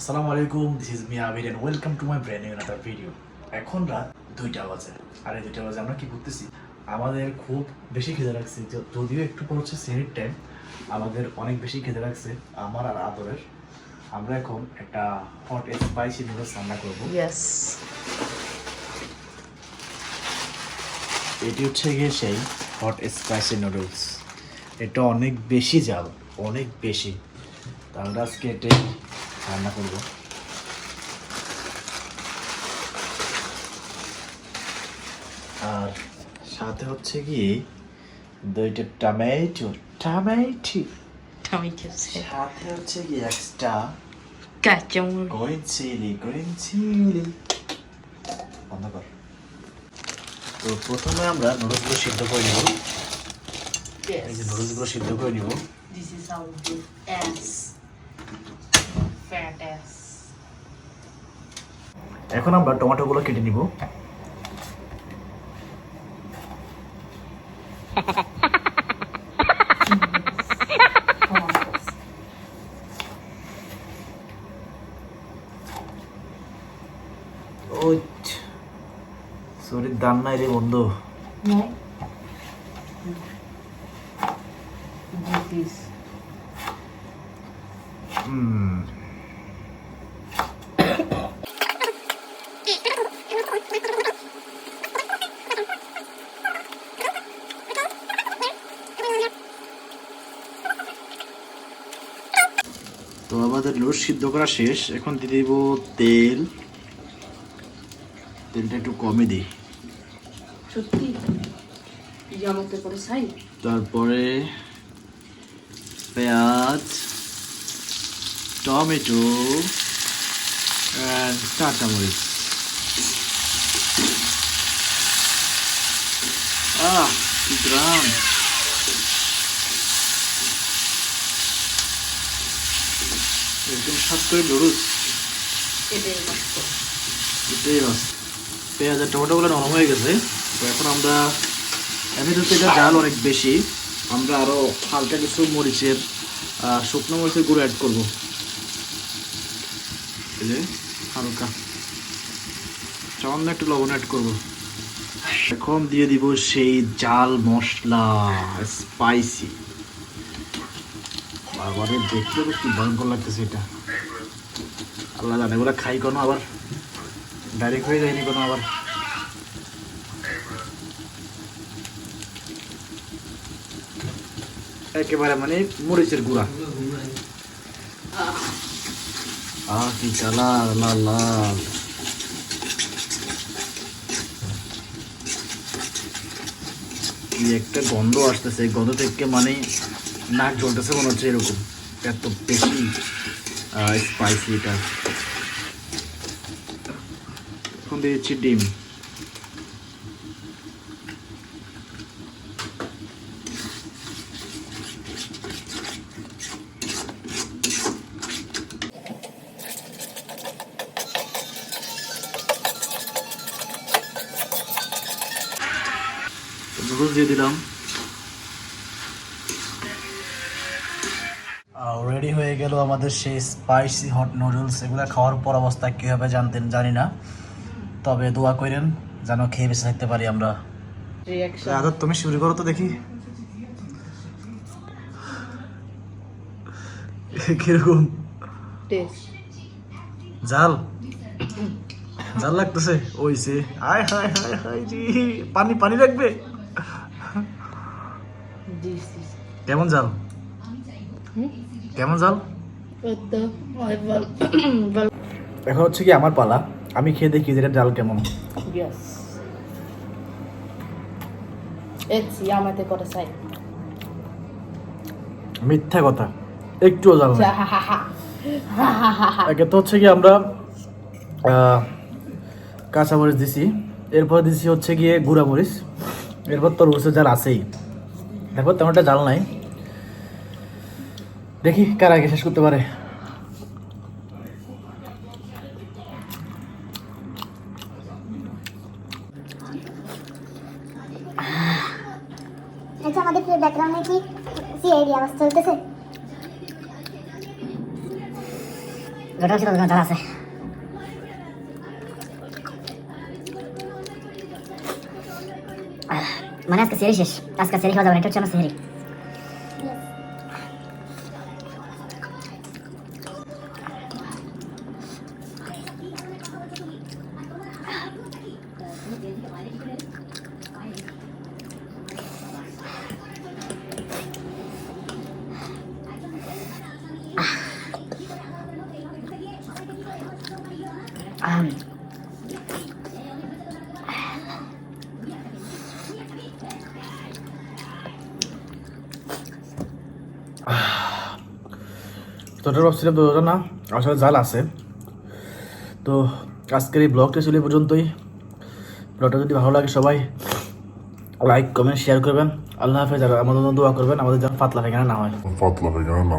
আসসালামু আলাইকুম this is Mia Abir and welcome to my brand new another video এখন রাত দুইটা বাজে। আর এই দুইটা বাজে আমরা কি করতেছি? আমাদের খুব বেশি খিদে লাগছে যদিও একটু পর হচ্ছে সেনির টাইম আমাদের অনেক বেশি খিদে লাগছে আমার আর আদরের। আমরা এখন একটা হট স্পাইসি নুডলস রান্না করব. এটি হচ্ছে গিয়ে সেই হট স্পাইসি নুডলস এটা অনেক বেশি জাল অনেক বেশি। তা আমরা আজকে এটাই রান্না করব। আর সাথে হচ্ছে কি দুইটা টমেটো টমেটো। সাথে হচ্ছে কি extra Kacang. Green chilli green chilli বন্ধ কর। তো প্রথমে আমরা নুডলসগুলো সিদ্ধ করে নেব। এই যে নুডলসগুলো সিদ্ধ করে নিব। এখন আমরা টমেটোগুলো কেটে নিব। সরি দান নাই রে বন্ধু। হুম। তো আমাদের লুট সিদ্ধ করা শেষ। এখন দিয়ে দিব তেল। তেলটা একটু কমে দিই। তারপরে পেঁয়াজ টমেটো কাঁচামরিচ আহ গ্রাম। একদম সাত করে নুডলস এটাই কষ্ট পেঁয়াজ আর টমেটোগুলো নরম হয়ে গেছে। তো এখন আমরা এমনিতে এটা জাল অনেক বেশি। আমরা আরও হালকা কিছু মরিচের শুকনো মরিচের গুঁড়ো অ্যাড করব। এই যে হালকা। সামান্য একটু লবণ অ্যাড করব। এখন দিয়ে দিব সেই জাল মশলা স্পাইসি বাবারে, দেখতে তো কি ভয়ঙ্কর লাগতেছে এটা। আল্লাহ জানে, এগুলো খাই কোনো আবার ডাইরেক্ট হয়ে যায়নি কোনো আবার। একেবারে মানে মরিচের গুঁড়া। আহ, কি কালার লাল লাল। কি একটা গন্ধ আসতেছে গন্ধ থেকে মানে নাক জ্বলতেছে, মনে হচ্ছে এরকম। এত বেশি স্পাইসি এটা। এখন দিয়ে দিচ্ছি ডিম। দিয়ে দিলাম। রেডি হয়ে গেল আমাদের সেই স্পাইসি হট নুডলস এগুলো খাওয়ার পর অবস্থা কী হবে জানতেন জানি না। তবে দোয়া করেন যেন খেয়ে বেঁচে থাকতে পারি আমরা। আদর তুমি শুরু করো তো দেখি। কীরকম? জাল। জাল লাগতেছে? ওইছে। আয় হায় হায় হায় জি। পানি পানি লাগবে। কেমন জাল? কেমন জাল? এখন হচ্ছে কি আমার পালা। আমি খেয়ে দেখি যে এটা জাল কেমন। মিথ্যা কথা। একটুও জাল না একে তো হচ্ছে কি আমরা আহ, কাঁচামরিচ দিছি। এরপর দিছি হচ্ছে গিয়ে গুঁড়া মরিচ এরপর তোর রসের জাল আছেই। দেখো তেমনটা জাল নাই। দেখি কার আগে শেষ করতে পারে। আচ্ছা আমাদের ব্যাকগ্রাউন্ডে কি সিআইডি আওয়াজ চলতেছে? ছিল আছে। মানে আজকে সেরি শেষ আজকে সেরি খাওয়া যাবে না এটা হচ্ছে আমার সেরি আম, তো ওটা ভাবছিলাম তো ওটা না আসলে জাল আছে। তো আজকের এই ব্লগটা ছিল পর্যন্তই। ব্লগটা যদি ভালো লাগে সবাই লাইক কমেন্ট শেয়ার করবেন। আল্লাহ হাফেজ আর আমাদের জন্য দোয়া করবেন আমাদের যেন পাতলা পায়খানা না হয়। Fatla vegana, no.